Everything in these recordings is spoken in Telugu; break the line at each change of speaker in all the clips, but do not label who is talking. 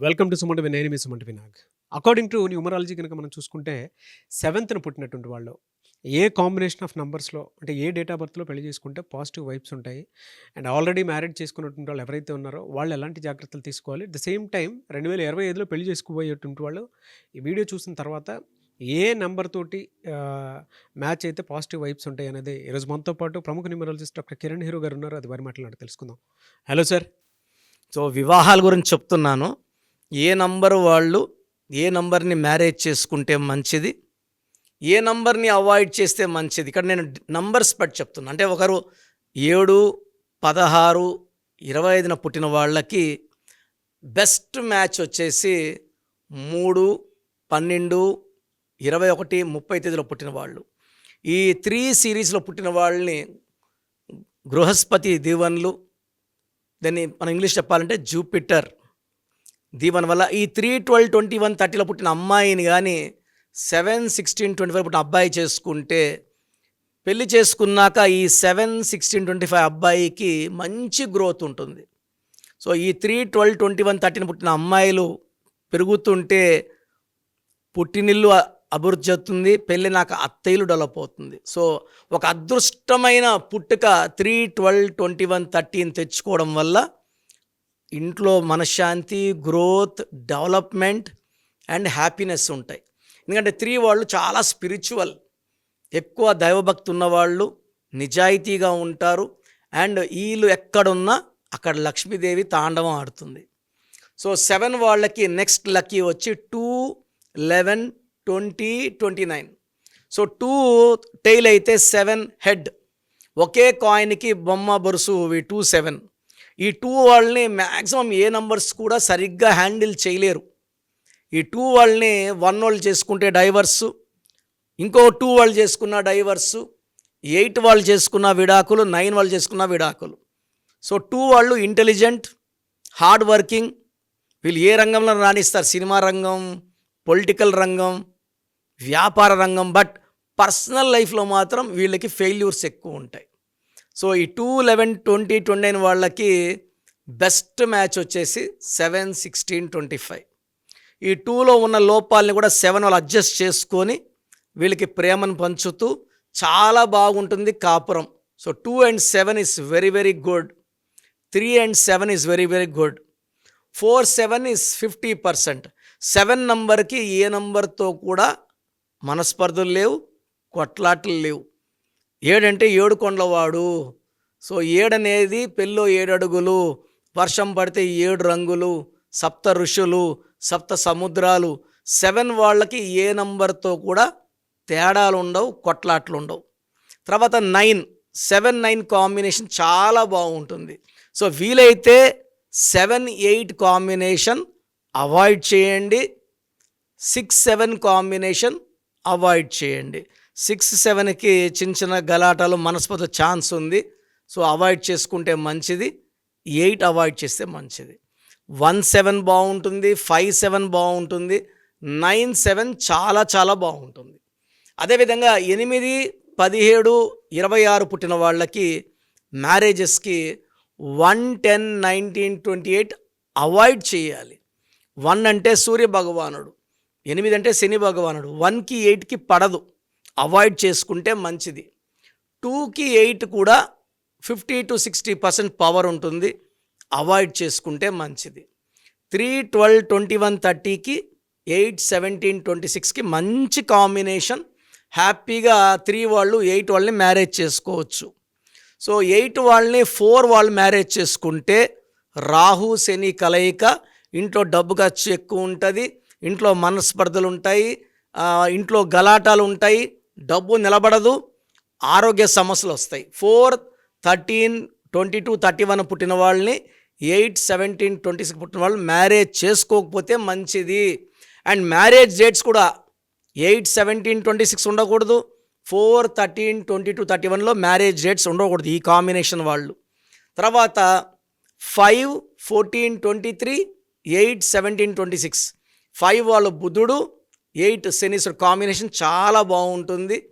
వెల్కమ్ టు సుమంట నేను మీ సుమంట వినాగ్ అకార్డింగ్ టు న్యూమరాలజీ కనుక మనం చూసుకుంటే సెవెంత్న పుట్టినటువంటి వాళ్ళు ఏ కాంబినేషన్ ఆఫ్ నంబర్స్లో అంటే ఏ డేట్ ఆఫ్ బర్త్లో పెళ్ళి చేసుకుంటే పాజిటివ్ వైబ్స్ ఉంటాయి అండ్ ఆల్రెడీ మ్యారేజ్ చేసుకున్నటువంటి వాళ్ళు ఎవరైతే ఉన్నారో వాళ్ళు ఎలాంటి జాగ్రత్తలు తీసుకోవాలి? అట్ ద సేమ్ టైం రెండు వేల ఇరవై ఐదులో పెళ్ళి చేసుకోబోయేటువంటి వాళ్ళు ఈ వీడియో చూసిన తర్వాత ఏ నెంబర్ తోటి మ్యాచ్ అయితే పాజిటివ్ వైబ్స్ ఉంటాయి అనేది ఈరోజు మనతో పాటు ప్రముఖ న్యూమరాలజిస్ట్ డాక్టర్ కిరణ్ హీరో గారు ఉన్నారు. అది వారి మాట్లాడి తెలుసుకుందాం. హలో సార్
సో వివాహాల గురించి చెప్తున్నాను. ఏ నంబర్ వాళ్ళు ఏ నంబర్ని మ్యారేజ్ చేసుకుంటే మంచిది? ఏ నంబర్ని అవాయిడ్ చేస్తే మంచిది? ఇక్కడ నేను నంబర్స్ బట్టి చెప్తున్నా. అంటే ఒకరు ఏడు పదహారు ఇరవై ఐదున పుట్టిన వాళ్ళకి బెస్ట్ మ్యాచ్ వచ్చేసి మూడు పన్నెండు ఇరవై ఒకటి ముప్పై తేదీలో పుట్టిన వాళ్ళు. ఈ త్రీ సిరీస్లో పుట్టిన వాళ్ళని బృహస్పతి దీవన్లు దాన్ని మనం ఇంగ్లీష్ చెప్పాలంటే జూపిటర్ దీవెన వల్ల ఈ త్రీ ట్వెల్వ్ ట్వంటీ వన్ థర్టీలో పుట్టిన అమ్మాయిని కానీ సెవెన్ సిక్స్టీన్ ట్వంటీ ఫైవ్ పుట్టిన అబ్బాయి చేసుకుంటే పెళ్ళి చేసుకున్నాక ఈ సెవెన్ సిక్స్టీన్ ట్వంటీ ఫైవ్ అబ్బాయికి మంచి గ్రోత్ ఉంటుంది. సో ఈ three twelve twenty one thirteen పుట్టిన అమ్మాయిలు పెరుగుతుంటే పుట్టినిల్లు అభివృద్ధి చెందుతుంది పెళ్ళి నాకు అత్తయ్యలు డెవలప్ అవుతుంది. సో ఒక అదృష్టమైన పుట్టుక three twelve twenty one thirteen తెచ్చుకోవడం వల్ల ఇంట్లో మనశ్శాంతి గ్రోత్ డెవలప్మెంట్ అండ్ హ్యాపీనెస్ ఉంటాయి. ఎందుకంటే త్రీ వాళ్ళు చాలా స్పిరిచువల్ ఎక్కువ దైవభక్తి ఉన్నవాళ్ళు నిజాయితీగా ఉంటారు అండ్ వీళ్ళు ఎక్కడున్నా అక్కడ లక్ష్మీదేవి తాండవం ఆడుతుంది. సో సెవెన్ వాళ్ళకి నెక్స్ట్ లక్కీ వచ్చి two eleven twenty twenty nine so two tail అయితే సెవెన్ హెడ్ ఒకే కాయిన్కి బొమ్మ బొరుసు టూ సెవెన్ ఈ టూ వాళ్ళని మ్యాక్సిమం ఏ నంబర్స్ కూడా సరిగ్గా హ్యాండిల్ చేయలేరు. ఈ టూ వాళ్ళని వన్ వాళ్ళు చేసుకుంటే డైవర్సు ఇంకో టూ వాళ్ళు చేసుకున్న డైవర్సు ఎయిట్ వాళ్ళు చేసుకున్న విడాకులు నైన్ వాళ్ళు చేసుకున్న విడాకులు. సో టూ వాళ్ళు ఇంటెలిజెంట్ హార్డ్ వర్కింగ్ వీళ్ళు ఏ రంగంలో రాణిస్తారు? సినిమా రంగం పొలిటికల్ రంగం వ్యాపార రంగం బట్ పర్సనల్ లైఫ్లో మాత్రం వీళ్ళకి ఫెయిల్యూర్స్ ఎక్కువ ఉంటాయి. సో ఈ two eleven twenty twenty nine వాళ్ళకి బెస్ట్ మ్యాచ్ వచ్చేసి సెవెన్ సిక్స్టీన్ ట్వంటీ ఫైవ్. ఈ టూలో ఉన్న లోపాలని కూడా సెవెన్ వాళ్ళు అడ్జస్ట్ చేసుకొని వీళ్ళకి ప్రేమను పంచుతూ చాలా బాగుంటుంది కాపురం. So two and seven is very very good. Three and seven is very very good. Four seven is fifty percent. Seven నంబర్కి ఏ నంబర్తో కూడా మనస్పర్ధలు లేవు కొట్లాటలు లేవు. ఏడంటే ఏడు కొండలవాడు సో ఏడనేది పెళ్ళో ఏడడుగులు వర్షం పడితే ఏడు రంగులు సప్త ఋషులు సప్త సముద్రాలు. సెవెన్ వాళ్ళకి ఏ నంబర్తో కూడా తేడాలు ఉండవు కొట్లాట్లు ఉండవు తర్వాత నైన్ సెవెన్ నైన్ కాంబినేషన్ చాలా బాగుంటుంది. సో వీలైతే సెవెన్ ఎయిట్ కాంబినేషన్ అవాయిడ్ చేయండి. సిక్స్ సెవెన్ కాంబినేషన్ అవాయిడ్ చేయండి. సిక్స్ సెవెన్కి చిన్న చిన్న గలాటాలు మనస్పత ఛాన్స్ ఉంది. సో అవాయిడ్ చేసుకుంటే మంచిది. ఎయిట్ అవాయిడ్ చేస్తే మంచిది. వన్ సెవెన్ బాగుంటుంది. ఫైవ్ సెవెన్ బాగుంటుంది. నైన్ సెవెన్ చాలా చాలా బాగుంటుంది. అదేవిధంగా ఎనిమిది పదిహేడు ఇరవై ఆరు పుట్టిన వాళ్ళకి మ్యారేజెస్కి one ten nineteen twenty eight avoid చేయాలి. వన్ అంటే సూర్య భగవానుడు. ఎనిమిది అంటే శని భగవానుడు. వన్కి ఎయిట్కి పడదు. అవాయిడ్ చేసుకుంటే మంచిది. టూకి ఎయిట్ కూడా fifty to sixty percent power ఉంటుంది. అవాయిడ్ చేసుకుంటే మంచిది. త్రీ ట్వెల్వ్ ట్వంటీ వన్ థర్టీకి ఎయిట్ సెవెంటీన్ ట్వంటీ సిక్స్కి మంచి కాంబినేషన్. హ్యాపీగా త్రీ వాళ్ళు ఎయిట్ వాళ్ళని మ్యారేజ్ చేసుకోవచ్చు. సో ఎయిట్ వాళ్ళని ఫోర్ వాళ్ళు మ్యారేజ్ చేసుకుంటే రాహు శని కలయిక ఇంట్లో డబ్బు ఖర్చు ఎక్కువ ఉంటుంది. ఇంట్లో మనస్పర్ధలు ఉంటాయి. ఇంట్లో గలాటాలు ఉంటాయి. డబ్బు నిలబడదు ఆరోగ్య సమస్యలు వస్తాయి. Four thirteen twenty two thirty one పుట్టిన వాళ్ళని ఎయిట్ సెవెంటీన్ ట్వంటీ సిక్స్ పుట్టిన వాళ్ళు మ్యారేజ్ చేసుకోకపోతే మంచిది. అండ్ మ్యారేజ్ డేట్స్ కూడా ఎయిట్ సెవెంటీన్ ట్వంటీ సిక్స్ ఉండకూడదు four thirteen twenty two thirty వన్లో మ్యారేజ్ డేట్స్ ఉండకూడదు ఈ కాంబినేషన్ వాళ్ళు. తర్వాత five fourteen twenty three eight seventeen twenty six. Five వాళ్ళు బుధుడు ఎయిట్ శనీశ్వరుడు కాంబినేషన్ చాలా బాగుంటుంది.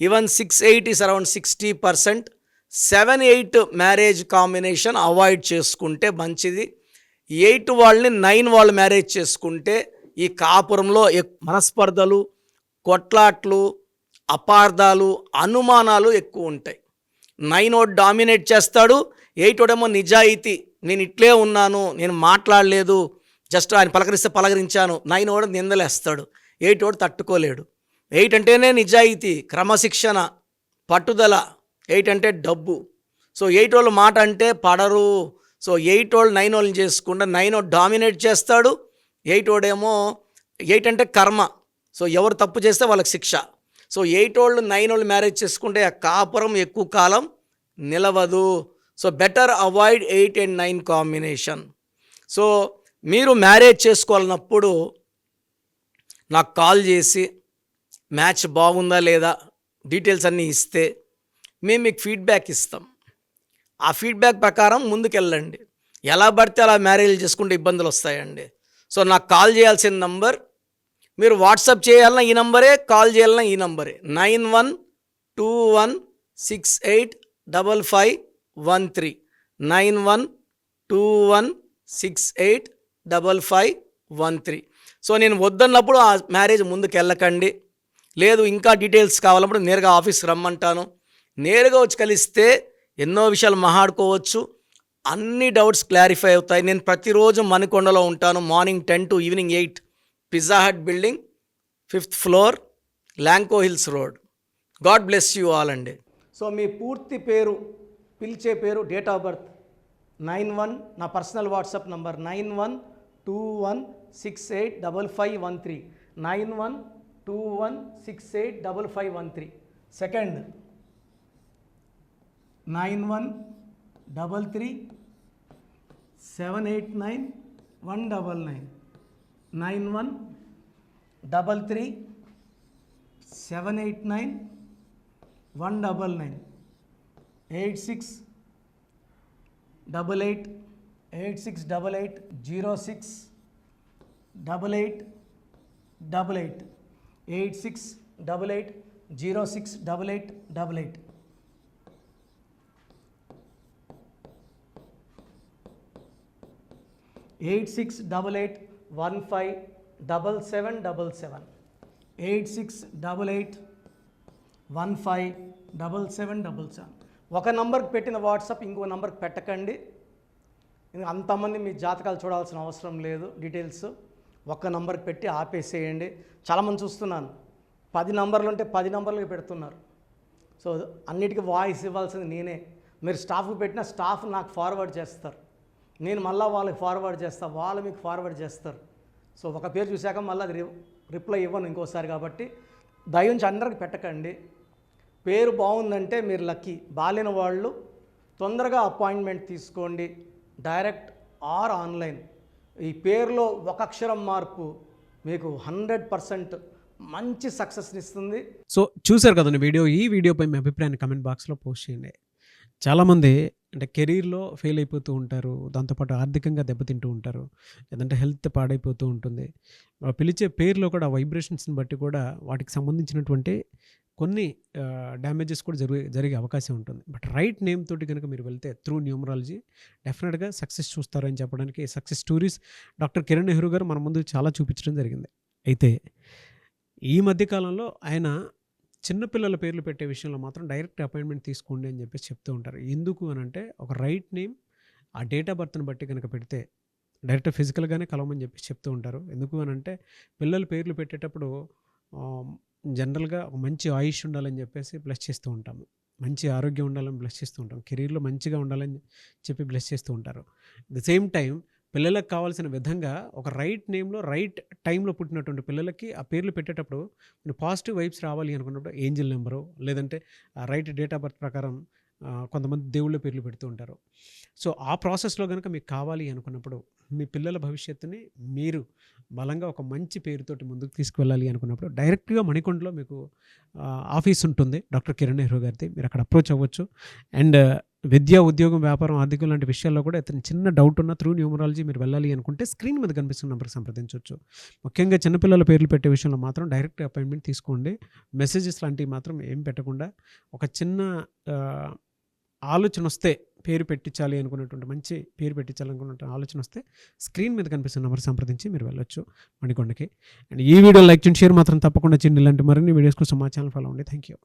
Even six eight is around sixty percent seven eight marriage combination avoid చేసుకుంటే మంచిది. ఎయిట్ వాళ్ళని నైన్ వాళ్ళు మ్యారేజ్ చేసుకుంటే ఈ కాపురంలో ఎక్- మనస్పర్ధలు కొట్లాట్లు అపార్థాలు అనుమానాలు ఎక్కువ ఉంటాయి. నైన్ ఓడ్ డామినేట్ చేస్తాడు ఎయిట్ ఓడేమో నిజాయితీ. నేను ఇట్లే ఉన్నాను నేను మాట్లాడలేదు జస్ట్ ఆయన పలకరిస్తే పలకరించాను. నైన్ ఓడ నిందలేస్తాడు. ఎయిట్ వాడు తట్టుకోలేడు. ఎయిట్ అంటేనే నిజాయితీ క్రమశిక్షణ పట్టుదల. ఎయిట్ అంటే డబ్బు. సో ఎయిట్ వాళ్ళు మాట అంటే పడరు. సో ఎయిట్ వాళ్ళు నైన్ వాళ్ళని చేసుకుంటే నైన్ వాడు డామినేట్ చేస్తాడు. ఎయిట్ ఓడేమో ఎయిట్ అంటే కర్మ. సో ఎవరు తప్పు చేస్తే వాళ్ళకి శిక్ష. సో ఎయిట్ వాళ్ళు నైన్ వాళ్ళు మ్యారేజ్ చేసుకుంటే ఆ కాపురం ఎక్కువ కాలం నిలవదు. So better avoid eight and nine combination. So మీరు మ్యారేజ్ చేసుకోవాలన్నప్పుడు నాకు కాల్ చేసి మ్యాచ్ బాగుందా లేదా? డీటెయిల్స్ అన్నీ ఇస్తే మేము మీకు ఫీడ్బ్యాక్ ఇస్తాం. ఆ ఫీడ్బ్యాక్ ప్రకారం ముందుకెళ్ళండి. ఎలా పడితే అలా మ్యారేజ్ చేసుకుంటే ఇబ్బందులు వస్తాయండి. సో నాకు కాల్ చేయాల్సిన నంబర్ మీరు వాట్సాప్ చేయాలన్నా ఈ నంబరే కాల్ చేయాలన్నా ఈ నంబరే. Nine one two one six eight double five one three. Nine one two one six eight double five one three. So నేను వద్దన్నప్పుడు ఆ మ్యారేజ్ ముందుకు వెళ్ళకండి లేదు ఇంకా డీటెయిల్స్ కావాలన్నప్పుడు నేరుగా ఆఫీస్కి రమ్మంటాను. నేరుగా వచ్చి కలిస్తే ఎన్నో విషయాలు మాట్లాడుకోవచ్చు అన్ని డౌట్స్ క్లారిఫై అవుతాయి. నేను ప్రతిరోజు మణికొండలో ఉంటాను. Morning ten to evening eight. Pizza hut building fifth floor Lanco hills road. God bless you all అండి. సో మీ పూర్తి పేరు పిలిచే పేరు date of birth nine one నా personal WhatsApp number nine one two one six eight double five one three nine one two one six eight double five one three second nine one double three seven eight nine one double nine nine one double three seven eight nine one double nine eight six double eight eight six double eight zero six double eight double eight eight six double eight zero six double eight double eight eight six double eight one five double seven double seven eight six double eight one five double seven double seven ఒక నంబర్కి పెట్టిన వాట్సాప్ ఇంకో నంబర్కి పెట్టకండి. ఇంకా అంతమంది మీ జాతకాలు చూడాల్సిన అవసరం లేదు. డీటెయిల్స్ ఒక్క నంబర్కి పెట్టి ఆపేసేయండి. చాలామంది చూస్తున్నాను. పది నంబర్లు ఉంటే పది నంబర్లకి పెడుతున్నారు. సో అన్నిటికీ వాయిస్ ఇవ్వాల్సింది నేనే. మీరు స్టాఫ్కి పెట్టిన స్టాఫ్ నాకు ఫార్వర్డ్ చేస్తారు. నేను మళ్ళీ వాళ్ళకి ఫార్వర్డ్ చేస్తాను వాళ్ళు మీకు ఫార్వర్డ్ చేస్తారు. సో ఒక పేరు చూశాక మళ్ళీ అది రిప్లై ఇవ్వను ఇంకోసారి కాబట్టి. దయించి అందరికి పెట్టకండి. పేరు బాగుందంటే మీరు లక్కీ బాలేని వాళ్ళు తొందరగా అపాయింట్మెంట్ తీసుకోండి. Direct or online. ఈ పేరులో ఒక అక్షరం మార్పు మీకు హండ్రెడ్ పర్సెంట్ మంచి సక్సెస్ని ఇస్తుంది.
సో చూశారు కదండి వీడియో ఈ వీడియోపై మీ అభిప్రాయాన్ని కమెంట్ బాక్స్లో పోస్ట్ చేయండి. చాలామంది అంటే కెరీర్లో ఫెయిల్ అయిపోతూ ఉంటారు. దాంతోపాటు ఆర్థికంగా దెబ్బతింటూ ఉంటారు. లేదంటే హెల్త్ పాడైపోతూ ఉంటుంది. పిలిచే పేరులో కూడా వైబ్రేషన్స్ని బట్టి కూడా వాటికి సంబంధించినటువంటి కొన్ని డ్యామేజెస్ కూడా జరిగే జరిగే అవకాశం ఉంటుంది. బట్ రైట్ నేమ్ తోటి కనుక మీరు వెళ్తే త్రూ న్యూమరాలజీ డెఫినెట్గా సక్సెస్ చూస్తారని చెప్పడానికి success stories doctor Kiran Nehru గారు మన ముందు చాలా చూపించడం జరిగింది. అయితే ఈ మధ్యకాలంలో ఆయన చిన్నపిల్లల పేర్లు పెట్టే విషయంలో మాత్రం డైరెక్ట్ అపాయింట్మెంట్ తీసుకోండి అని చెప్పేసి చెప్తూ ఉంటారు. ఎందుకు అని అంటే ఒక రైట్ నేమ్ ఆ డేట్ ఆఫ్ బర్త్ని బట్టి కనుక పెడితే డైరెక్ట్ ఫిజికల్గానే కలవమని చెప్పి చెప్తూ ఉంటారు. ఎందుకు అని అంటే పిల్లల పేర్లు పెట్టేటప్పుడు జనరల్గా ఒక మంచి ఆయుష్ ఉండాలని చెప్పేసి బ్లెస్ చేస్తూ ఉంటాము. మంచి ఆరోగ్యం ఉండాలని బ్లెస్ చేస్తూ ఉంటాం కెరీర్లో మంచిగా ఉండాలని చెప్పి బ్లెస్ చేస్తూ ఉంటారు. ద సేమ్ టైం పిల్లలకు కావాల్సిన విధంగా ఒక రైట్ నేమ్లో రైట్ టైంలో పుట్టినటువంటి పిల్లలకి ఆ పేర్లు పెట్టేటప్పుడు పాజిటివ్ వైబ్స్ రావాలి అనుకున్నప్పుడు ఏంజిల్ నెంబరు లేదంటే రైట్ డేట్ ఆఫ్ బర్త్ ప్రకారం కొంతమంది దేవుళ్ళ పేర్లు పెడుతూ ఉంటారు. సో ఆ ప్రాసెస్లో కనుక మీకు కావాలి అనుకున్నప్పుడు మీ పిల్లల భవిష్యత్తుని మీరు బలంగా ఒక మంచి పేరుతోటి ముందుకు తీసుకువెళ్ళాలి అనుకున్నప్పుడు డైరెక్ట్గా మణికొండలో మీకు ఆఫీస్ ఉంటుంది. డాక్టర్ కిరణ్ నెహ్రూ గారిది. మీరు అక్కడ అప్రోచ్ అవ్వచ్చు. అండ్ విద్య ఉద్యోగం వ్యాపారం ఆర్థికం లాంటి విషయాల్లో కూడా ఇతను చిన్న డౌట్ ఉన్న త్రూ న్యూమరాలజీ మీరు వెళ్ళాలి అనుకుంటే స్క్రీన్ మీద కనిపిస్తున్న నెంబర్కి సంప్రదించవచ్చు. ముఖ్యంగా చిన్నపిల్లల పేర్లు పెట్టే విషయంలో మాత్రం డైరెక్ట్ అపాయింట్మెంట్ తీసుకోండి. మెసేజెస్ లాంటివి మాత్రం ఏం పెట్టకుండా ఒక చిన్న ఆలోచన వస్తే పేరు పెట్టించాలి అనుకున్నటువంటి మంచి పేరు పెట్టించాలనుకున్న ఆలోచన వస్తే స్క్రీన్ మీద కనిపిస్తున్న నెంబర్ సంప్రదించి మీరు వెళ్ళొచ్చు మణికొండకి. అండ్ ఈ వీడియో లైక్ చేయండి షేర్ మాత్రం తప్పకుండా చేయండి. ఇలాంటి మరిన్ని వీడియోస్ కోసం మా ఛానల్ ఫాలో అవ్వండి. Thank you